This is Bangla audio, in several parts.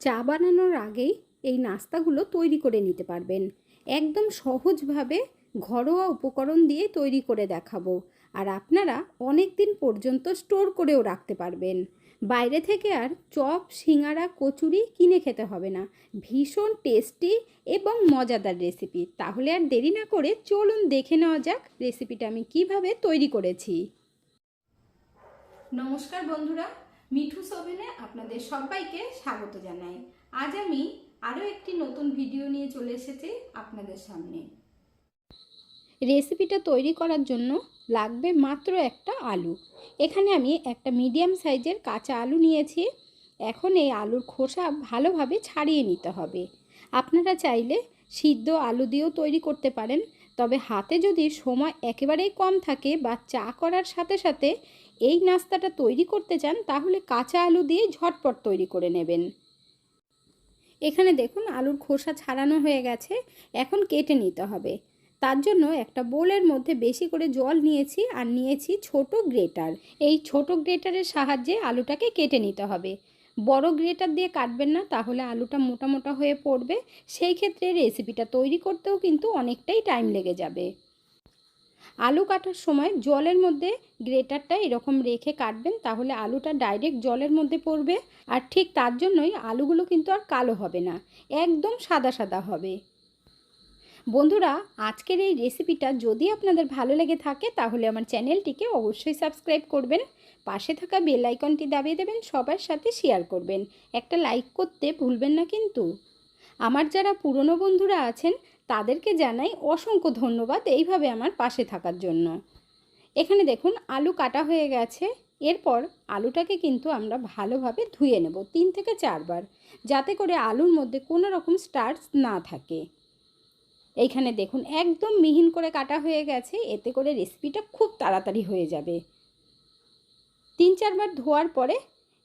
চা বানানোর আগেই এই নাস্তাগুলো তৈরি করে নিতে পারবেন। একদম সহজভাবে ঘরোয়া উপকরণ দিয়ে তৈরি করে দেখাবো। আর আপনারা অনেক দিন পর্যন্ত স্টোর করেও রাখতে পারবেন। বাইরে থেকে আর চপ, সিঙ্গারা, কচুরি কিনে খেতে হবে না। ভীষণ টেস্টি এবং মজাদার রেসিপি। তাহলে আর দেরি না করে চলুন দেখে নেওয়া যাক রেসিপিটা আমি কীভাবে তৈরি করেছি। নমস্কার বন্ধুরা মিঠু সোভেনে আপনাদের সবাইকে স্বাগত জানাই। আজ আমি আরও একটি নতুন ভিডিও নিয়ে চলে এসেছি আপনাদের সামনে। রেসিপিটা তৈরি করার জন্য লাগবে মাত্র একটা আলু। এখানে আমি একটা মিডিয়াম সাইজের কাঁচা আলু নিয়েছি। এখন এই আলুর খোসা ভালোভাবে ছাড়িয়ে নিতে হবে। আপনারা চাইলে সিদ্ধ আলু দিয়েও তৈরি করতে পারেন। তবে হাতে যদি সময় একেবারেই কম থাকে বা চা করার সাথে সাথে এই নাস্তাটা তৈরি করতে চান, তাহলে কাঁচা আলু দিয়ে ঝটপট তৈরি করে নেবেন। এখানে দেখুন, আলুর খোসা ছাড়ানো হয়ে গেছে, এখন কেটে নিতে হবে। তার জন্য একটা বোলের মধ্যে বেশি করে জল নিয়েছি আর নিয়েছি ছোট গ্রেটার। এই ছোট গ্রেটারের সাহায্যে আলুটাকে কেটে নিতে হবে। বড় গ্রেটার দিয়ে কাটবেন না, তাহলে আলুটা মোটা মোটা হয়ে পড়বে। সেই ক্ষেত্রে রেসিপিটা তৈরি করতেও কিন্তু অনেকটাই টাইম লেগে যাবে। আলু কাটার সময় জলের মধ্যে গ্রেটারটা এরকম রেখে কাটবেন, তাহলে আলুটা ডাইরেক্ট জলের মধ্যে পড়বে। আর ঠিক তার জন্যই আলুগুলো কিন্তু আর কালো হবে না, একদম সাদা সাদা হবে। বন্ধুরা, আজকের এই রেসিপিটা যদি আপনাদের ভালো লেগে থাকে, তাহলে আমার চ্যানেলটিকে অবশ্যই সাবস্ক্রাইব করবেন। পাশে থাকা বেল আইকনটি দাবিয়ে দেবেন, সবার সাথে শেয়ার করবেন। একটা লাইক করতে ভুলবেন না কিন্তু। আমার যারা পুরনো বন্ধুরা আছেন তাদেরকে জানাই অসংখ্য ধন্যবাদ এইভাবে আমার পাশে থাকার জন্য। এখানে দেখুন, আলু কাটা হয়ে গেছে। এরপর আলুটাকে কিন্তু আমরা ভালোভাবে ধুয়ে নেব তিন থেকে চারবার, যাতে করে আলুর মধ্যে কোনো রকম স্টার্চ না থাকে। এইখানে দেখুন, একদম মিহিন করে কাটা হয়ে গেছে। এতে করে রেসিপিটা খুব তাড়াতাড়ি হয়ে যাবে। তিন চারবার ধোয়ার পরে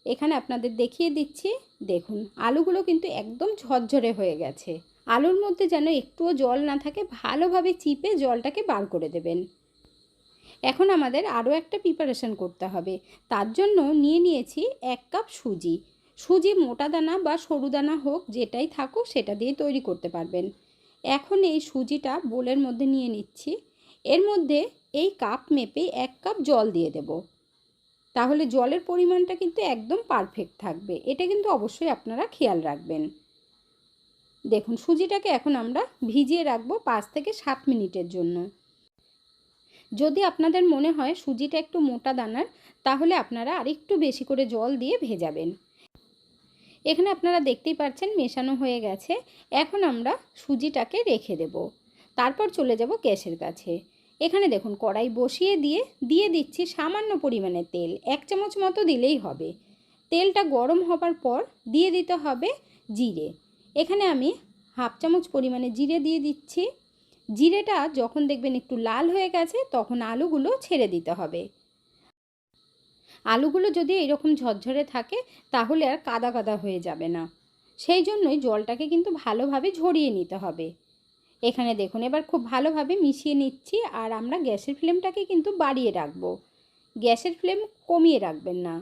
এখানে আপনাদের দেখিয়ে দিচ্ছি। দেখুন, আলুগুলো কিন্তু একদম ঝরঝরে হয়ে গেছে। আলুর মধ্যে যেন একটুও জল না থাকে, ভালোভাবে চিপে জলটাকে বার করে দেবেন। এখন আমাদের আরও একটা প্রিপারেশন করতে হবে। তার জন্য নিয়ে নিয়েছি এক কাপ সুজি। সুজি মোটা দানা বা সরু দানা হোক, যেটাই থাকুক, সেটা দিয়ে তৈরি করতে পারবেন। এখন এই সুজিটা বোলের মধ্যে নিয়ে নিচ্ছি। এর মধ্যে এই কাপ মেপে এক কাপ জল দিয়ে দেব। তাহলে জলের পরিমাণটা কিন্তু একদম পারফেক্ট থাকবে। এটা কিন্তু অবশ্যই আপনারা খেয়াল রাখবেন। দেখুন, সুজিটাকে এখন আমরা ভিজিয়ে রাখব পাঁচ থেকে সাত মিনিটের জন্য। যদি আপনাদের মনে হয় সুজিটা একটু মোটা দানার, তাহলে আপনারা আরেকটু বেশি করে জল দিয়ে ভেজাবেন। এখানে আপনারা দেখতেই পাচ্ছেন মেশানো হয়ে গেছে। এখন আমরা সুজিটাকে রেখে দেব। তারপর চলে যাব গ্যাসের কাছে। এখানে দেখুন, কড়াই বসিয়ে দিয়ে দিয়ে দিচ্ছি সামান্য পরিমাণে তেল। এক চামচ মতো দিলেই হবে। তেলটা গরম হবার পর দিয়ে দিতে হবে জিরে। এখানে আমি হাফ চামচ পরিমাণে জিরে দিয়ে দিচ্ছি। জিরেটা যখন দেখবেন একটু লাল হয়ে গেছে, তখন আলুগুলো ছেড়ে দিতে হবে। আলুগুলো যদি এরকম ঝরঝরে থাকে, তাহলে আর কাদা কাদা হয়ে যাবে না। সেই জন্যই জলটাকে কিন্তু ভালোভাবে ঝরিয়ে নিতে হবে। এখানে দেখুন, এবার খুব ভালোভাবে মিশিয়ে নিচ্ছি আর আমরা গ্যাসের ফ্লেমটাকে কিন্তু বাড়িয়ে রাখব। গ্যাসের ফ্লেম কমিয়ে রাখবেন না।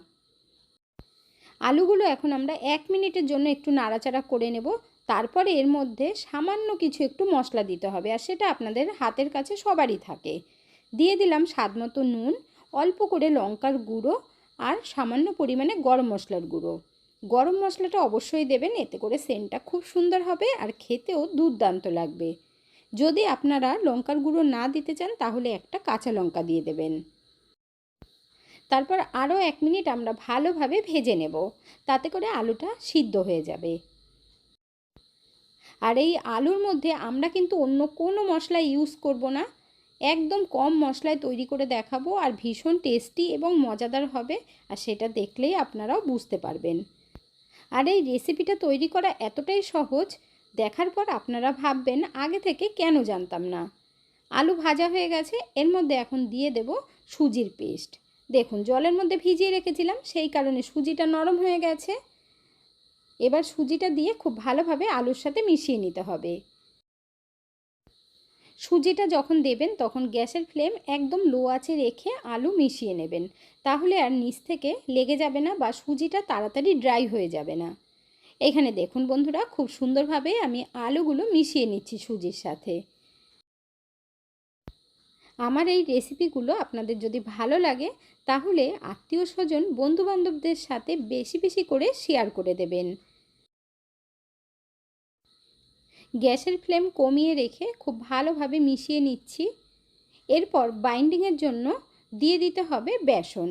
আলুগুলো এখন আমরা এক মিনিটের জন্য একটু নাড়াচাড়া করে নেব। তারপরে এর মধ্যে সামান্য কিছু একটু মশলা দিতে হবে আর সেটা আপনাদের হাতের কাছে সবারই থাকে। দিয়ে দিলাম স্বাদ মতো নুন, অল্প করে লঙ্কার গুঁড়ো আর সামান্য পরিমাণে গরম মশলার গুঁড়ো। গরম মশলাটা অবশ্যই দেবেন, এতে করে সেন্টটা খুব সুন্দর হবে আর খেতেও দুর্দান্ত লাগবে। যদি আপনারা লঙ্কার গুঁড়ো না দিতে চান, তাহলে একটা কাঁচা লঙ্কা দিয়ে দেবেন। তারপর আরও এক মিনিট আমরা ভালোভাবে ভেজে নেব। তাতে করে আলুটা সিদ্ধ হয়ে যাবে। আর এই আলুর মধ্যে আমরা কিন্তু অন্য কোনো মশলা ইউজ করব না। একদম কম মশলায় তৈরি করে দেখাবো আর ভীষণ টেস্টি এবং মজাদার হবে আর সেটা দেখলেই আপনারাও বুঝতে পারবেন। আর এই রেসিপিটা তৈরি করা এতটাই সহজ, দেখার পর আপনারা ভাববেন আগে থেকে কেন জানতাম না। আলু ভাজা হয়ে গেছে, এর মধ্যে এখন দিয়ে দেব সুজির পেস্ট। দেখুন, জলের মধ্যে ভিজিয়ে রেখেছিলাম, সেই কারণে সুজিটা নরম হয়ে গেছে। এবার সুজিটা দিয়ে খুব ভালোভাবে আলুর সাথে মিশিয়ে নিতে হবে। সুজিটা যখন দেবেন, তখন গ্যাসের ফ্লেম একদম লো আছে রেখে আলু মিশিয়ে নেবেন। তাহলে আর নিচ থেকে লেগে যাবে না বা সুজিটা তাড়াতাড়ি ড্রাই হয়ে যাবে না। এখানে দেখুন বন্ধুরা, খুব সুন্দরভাবে আমি আলুগুলো মিশিয়ে নিচ্ছি সুজির সাথে। আমার এই রেসিপিগুলো আপনাদের যদি ভালো লাগে, তাহলে আত্মীয় স্বজন, বন্ধুবান্ধবদের সাথে বেশি বেশি করে শেয়ার করে দেবেন। গ্যাসের ফ্লেম কমিয়ে রেখে খুব ভালোভাবে মিশিয়ে নিচ্ছি। এরপর বাইন্ডিংয়ের জন্য দিয়ে দিতে হবে বেসন।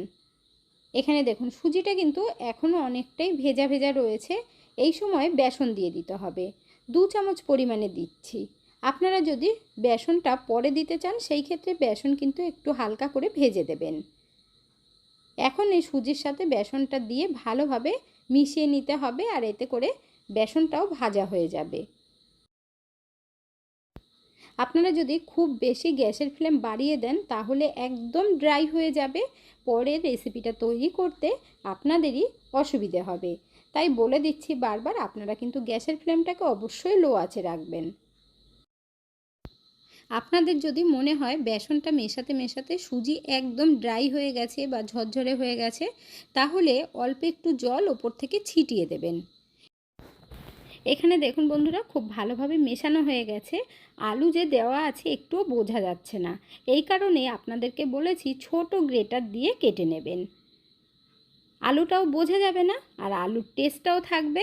এখানে দেখুন, সুজিটা কিন্তু এখনও অনেকটাই ভেজা ভেজা রয়েছে। এই সময় বেসন দিয়ে দিতে হবে। দু চামচ পরিমাণে দিচ্ছি। আপনারা যদি বেসনটা পরে দিতে চান, সেই ক্ষেত্রে বেসন কিন্তু একটু হালকা করে ভেজে দেবেন। এখন এই সুজির সাথে বেসনটা দিয়ে ভালোভাবে মিশিয়ে নিতে হবে আর এতে করে বেসনটাও ভাজা হয়ে যাবে। আপনারা যদি খুব বেশি গ্যাসের ফ্লেম বাড়িয়ে দেন, তাহলে একদম ড্রাই হয়ে যাবে। পরে রেসিপিটা তৈরি করতে আপনাদেরই অসুবিধে হবে। তাই বলে দিচ্ছি বারবার, আপনারা কিন্তু গ্যাসের ফ্লেমটাকে অবশ্যই লো আছে রাখবেন। আপনাদের যদি মনে হয় বেসনটা মেশাতে মেশাতে সুজি একদম ড্রাই হয়ে গেছে বা ঝরঝরে হয়ে গেছে, তাহলে অল্প একটু জল ওপর থেকে ছিটিয়ে দেবেন। এখানে দেখুন বন্ধুরা, খুব ভালোভাবে মেশানো হয়ে গেছে। আলু যে দেওয়া আছে একটুও বোঝা যাচ্ছে না। এই কারণে আপনাদেরকে বলেছি ছোট গ্রেটার দিয়ে কেটে নেবেন। আলুটাও বোঝা যাবে না, আর আলুর টেস্টটাও থাকবে।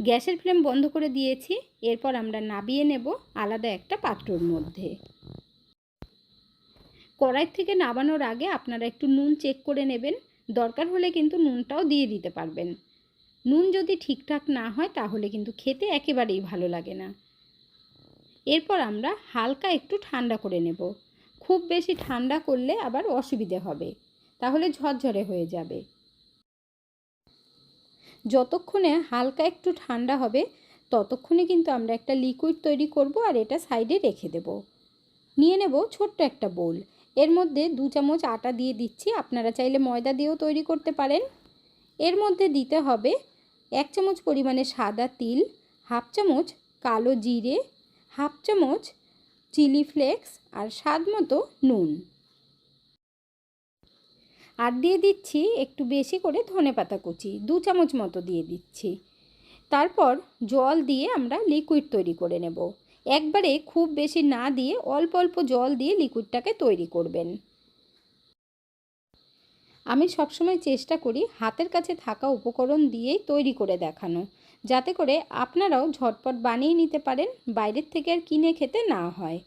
গ্যাসের ফ্লেম বন্ধ করে দিয়েছি, এরপর আমরা নাবিয়ে নেব আলাদা একটা পাত্রর মধ্যে। কড়াই থেকে নাবানোর আগে আপনারা একটু নুন চেক করে নেবেন, দরকার হলে কিন্তু নুনটাও দিয়ে দিতে পারবেন। নুন যদি ঠিকঠাক না হয় তাহলে কিন্তু খেতে একেবারেই ভালো লাগে না। এরপর আমরা হালকা একটু ঠান্ডা করে নেব। খুব বেশি ঠান্ডা করলে আবার অসুবিধে হবে, তাহলে ঝরঝরে হয়ে যাবে। যতক্ষণে হালকা একটু ঠান্ডা হবে, ততক্ষণে কিন্তু আমরা একটা লিকুইড তৈরি করব আর এটা সাইডে রেখে দেব। নিয়ে নেব ছোট্ট একটা বোল এর মধ্যে দু চামচ আটা দিয়ে দিচ্ছি, আপনারা চাইলে ময়দা দিয়েও তৈরি করতে পারেন। এর মধ্যে দিতে হবে এক চামচ পরিমাণে সাদা তিল, হাফ চামচ কালো জিরে, হাফ চামচ চিলি ফ্লেক্স আর স্বাদ মতো নুন। আর দিয়ে দিচ্ছি একটু বেশি করে ধনে পাতা কুচি, দু চামচ মতো দিয়ে দিচ্ছি। তারপর জল দিয়ে আমরা লিকুইড তৈরি করে নেব। একবারে খুব বেশি না দিয়ে অল্প অল্প জল দিয়ে লিকুইডটাকে তৈরি করবেন। আমি সবসময় চেষ্টা করি হাতের কাছে থাকা উপকরণ দিয়েই তৈরি করে দেখানো, যাতে করে আপনারাও ঝটপট বানিয়ে নিতে পারেন, বাইরের থেকে আর কিনে খেতে না হয়।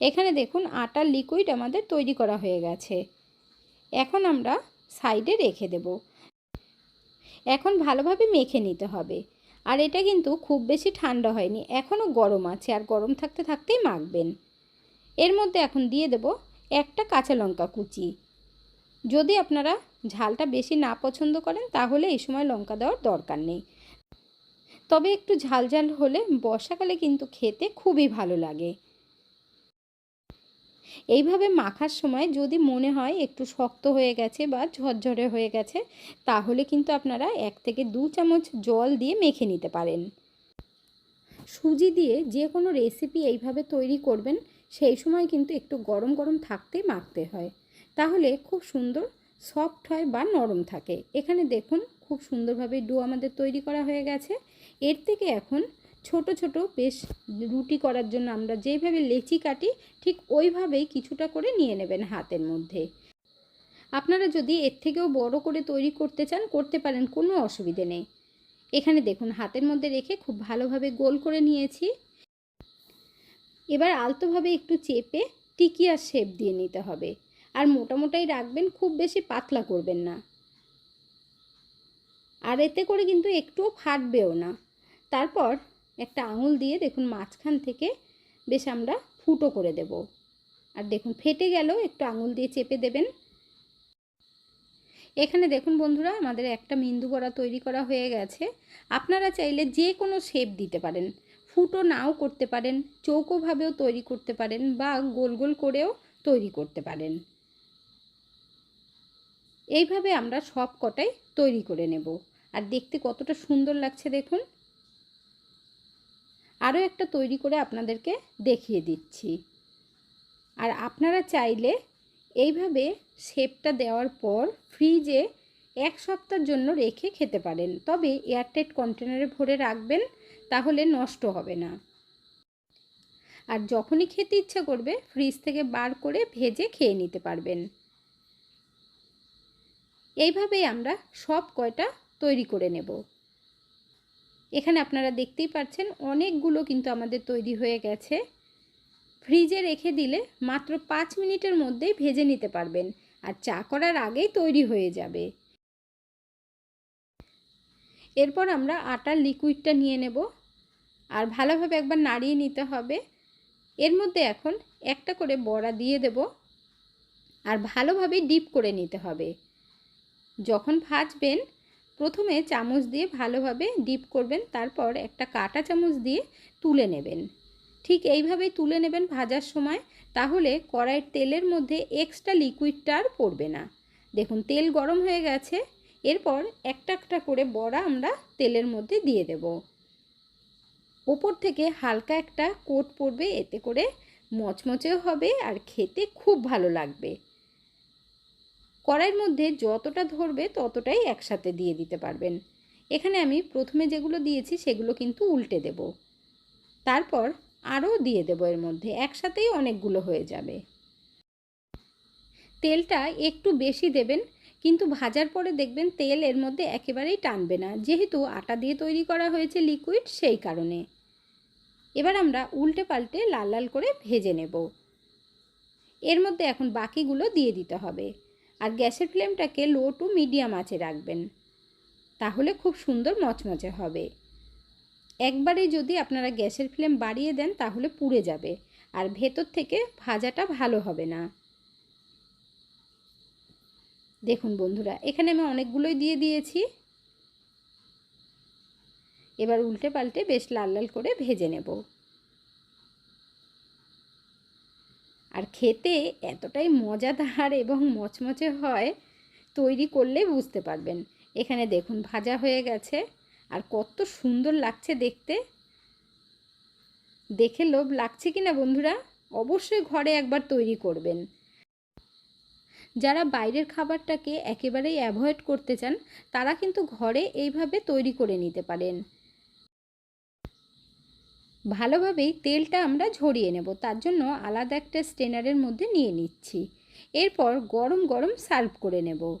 এখানে দেখুন আটার লিকুইড আমাদের তৈরি করা হয়ে গেছে। এখন আমরা সাইডে রেখে দেব। এখন ভালোভাবে মেখে নিতে হবে। আর এটা কিন্তু খুব বেশি ঠান্ডা হয়নি, এখনও গরম আছে আর গরম থাকতে থাকতেই মাখবেন। এর মধ্যে এখন দিয়ে দেব একটা কাঁচা লঙ্কা কুচি। যদি আপনারা ঝালটা বেশি না পছন্দ করেন, তাহলে এই সময় লঙ্কা দেওয়ার দরকার নেই। তবে একটু ঝাল ঝাল হলে বর্ষাকালে কিন্তু খেতে খুবই ভালো লাগে। এইভাবে মাখার সময় যদি মনে হয় একটু শক্ত হয়ে গেছে বা ঝরঝরে হয়ে গেছে, তাহলে কিন্তু আপনারা এক থেকে দু চামচ জল দিয়ে মেখে নিতে পারেন। সুজি দিয়ে যে কোনো রেসিপি এইভাবে তৈরি করবেন, সেই সময় কিন্তু একটু গরম গরম থাকতেই মাখতে হয়। তাহলে খুব সুন্দর সফট হয় বা নরম থাকে। এখানে দেখুন, খুব সুন্দরভাবে ডো আমাদের তৈরি করা হয়ে গেছে। এর থেকে এখন ছোট ছোট বেশ রুটি করার জন্য আমরা যেইভাবে লেচি কাটি, ঠিক ওইভাবেই কিছুটা করে নিয়ে নেবেন হাতের মধ্যে। আপনারা যদি এর থেকেও বড় করে তৈরি করতে চান, করতে পারেন, কোনো অসুবিধে নেই। এখানে দেখুন, হাতের মধ্যে রেখে খুব ভালোভাবে গোল করে নিয়েছি। এবার আলতোভাবে একটু চেপে টিকিয়ার শেপ দিয়ে নিতে হবে। আর মোটামোটাই রাখবেন, খুব বেশি পাতলা করবেন না। আর এতে করে কিন্তু একটুও ফাটবেও না। তারপর একটা আঙুল দিয়ে দেখুন মাঝখান থেকে বেশ আমরা ফুটো করে দেব। আর দেখুন ফেটে গেলেও একটু আঙুল দিয়ে চেপে দেবেন। এখানে দেখুন বন্ধুরা, আমাদের একটা মিন্দু বড়া তৈরি করা হয়ে গেছে। আপনারা চাইলে যে কোনো শেপ দিতে পারেন। ফুটো নাও করতে পারেন চৌকোভাবেও তৈরি করতে পারেন বা গোল গোল করেও তৈরি করতে পারেন। এইভাবে আমরা সব কটাই তৈরি করে নেব। আর দেখতে কতটা সুন্দর লাগছে দেখুন। আরও একটা তৈরি করে আপনাদেরকে দেখিয়ে দিচ্ছি। আর আপনারা চাইলে এইভাবে শেপটা দেওয়ার পর ফ্রিজে এক সপ্তাহের জন্য রেখে খেতে পারেন। তবে এয়ারটাইট কন্টেনারে ভরে রাখবেন, তাহলে নষ্ট হবে না। আর যখনই খেতে ইচ্ছা করবে, ফ্রিজ থেকে বার করে ভেজে খেয়ে নিতে পারবেন। এইভাবেই আমরা সব কয়টা তৈরি করে নেব। এখানে আপনারা দেখতেই পাচ্ছেন অনেকগুলো কিন্তু আমাদের তৈরি হয়ে গেছে। ফ্রিজে রেখে দিলে মাত্র পাঁচ মিনিটের মধ্যেই ভেজে নিতে পারবেন আর চা করার আগেই তৈরি হয়ে যাবে। এরপর আমরা আটার লিকুইডটা নিয়ে নেব আর ভালোভাবে একবার নাড়িয়ে নিতে হবে। এর মধ্যে এখন একটা করে বড়া দিয়ে দেব আর ভালোভাবে ডিপ করে নিতে হবে। যখন ভাজবেন প্রথমে চামচ দিয়ে ভালোভাবে ডিপ করবেন, তারপর একটা কাটা চামচ দিয়ে তুলে নেবেন। ঠিক এইভাবেই তুলে নেবেন ভাজার সময়, তাহলে কড়াইয়ের তেলের মধ্যে এক্সট্রা লিকুইডটা আর পড়বে না। দেখুন, তেল গরম হয়ে গেছে, এরপর একটা একটা করে বড়া আমরা তেলের মধ্যে দিয়ে দেব। ওপর থেকে হালকা একটা কোট পড়বে এতে করে মচমচেও হবে আর খেতে খুব ভালো লাগবে। কড়াইয়ের মধ্যে যতটা ধরবে ততটাই একসাথে দিয়ে দিতে পারবেন। এখানে আমি প্রথমে যেগুলো দিয়েছি সেগুলো কিন্তু উল্টে দেব। তারপর আরও দিয়ে দেবো এর মধ্যে, একসাথেই অনেকগুলো হয়ে যাবে। তেলটা একটু বেশি দেবেন, কিন্তু ভাজার পরে দেখবেন তেল এর মধ্যে একেবারেই টানবে না। যেহেতু আটা দিয়ে তৈরি করা হয়েছে লিকুইড সেই কারণে। এবার আমরা উল্টে পাল্টে লাল লাল করে ভেজে নেব। এর মধ্যে এখন বাকিগুলো দিয়ে দিতে হবে। আর গ্যাসের ফ্লেমটাকে লো টু মিডিয়াম আঁচে রাখবেন। তাহলে খুব সুন্দর মচমচে হবে। একবারে যদি আপনারা গ্যাসের ফ্লেম বাড়িয়ে দেন, তাহলে পুড়ে যাবে। আর ভেতর থেকে ভাজাটা ভালো হবে না। দেখুন বন্ধুরা, এখানে আমি অনেকগুলোই দিয়ে দিয়েছি। এবার উল্টে পাল্টে বেশ লাল লাল করে ভেজে নেব। আর খেতে এতটাই মজাদার এবং মচমচে হয়, তৈরি করলে বুঝতে পারবেন। এখানে দেখুন, ভাজা হয়ে গেছে। আর কত সুন্দর লাগছে দেখতে। দেখে লোভ লাগছে কি না বন্ধুরা? অবশ্যই ঘরে একবার তৈরি করবেন। যারা বাইরের খাবারটাকে একেবারেই অ্যাভয়েড করতে চান, তারা কিন্তু ঘরে এইভাবে তৈরি করে নিতে পারেন। ভালোভাবেই তেলটা আমরা ঝরিয়ে নেব। তার জন্য আলাদা একটা স্টেনারের মধ্যে নিয়ে নিচ্ছি। এরপর গরম গরম সার্ভ করে নেব।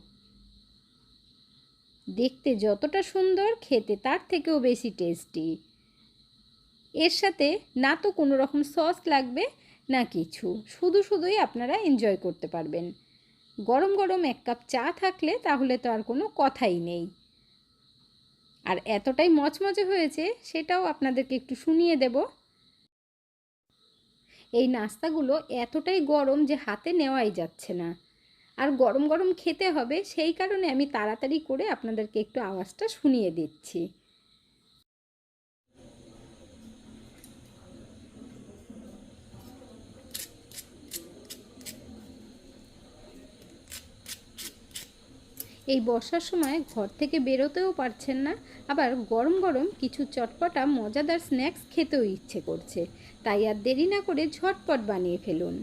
দেখতে যতটা সুন্দর, খেতে তার থেকেও বেশি টেস্টি। এর সাথে না তো কোনো রকম সস লাগবে, না কিছু। শুধু শুধুই আপনারা এনজয় করতে পারবেন। গরম গরম এক কাপ চা থাকলে তাহলে তো আর কোনো কথাই নেই। আর এতটাই মচমচে হয়েছে সেটাও আপনাদেরকে একটু শুনিয়ে দেব। এই নাস্তাগুলো এতটাই গরম যে হাতে নেওয়াই যাচ্ছে না। আর গরম গরম খেতে হবে, সেই কারণে আমি তাড়াতাড়ি করে আপনাদেরকে একটু আওয়াজটা শুনিয়ে দিচ্ছি। এই বর্ষার সময় ঘর থেকে বেরোতেও পারছেন না। আবার গরম গরম কিছু চটপটা, মজাদার স্ন্যাক্স খেতেও ইচ্ছে করছে। তাই আর দেরি না করে ঝটপট বানিয়ে ফেলুন।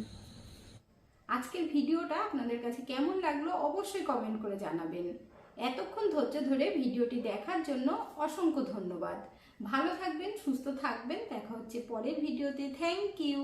আজকের ভিডিওটা আপনাদের কাছে কেমন লাগল অবশ্যই কমেন্ট করে জানাবেন। এতক্ষণ ধৈর্য ধরে ভিডিওটি দেখার জন্য অসংখ্য ধন্যবাদ। ভালো থাকবেন, সুস্থ থাকবেন। দেখা হচ্ছে পরের ভিডিওতে। Thank you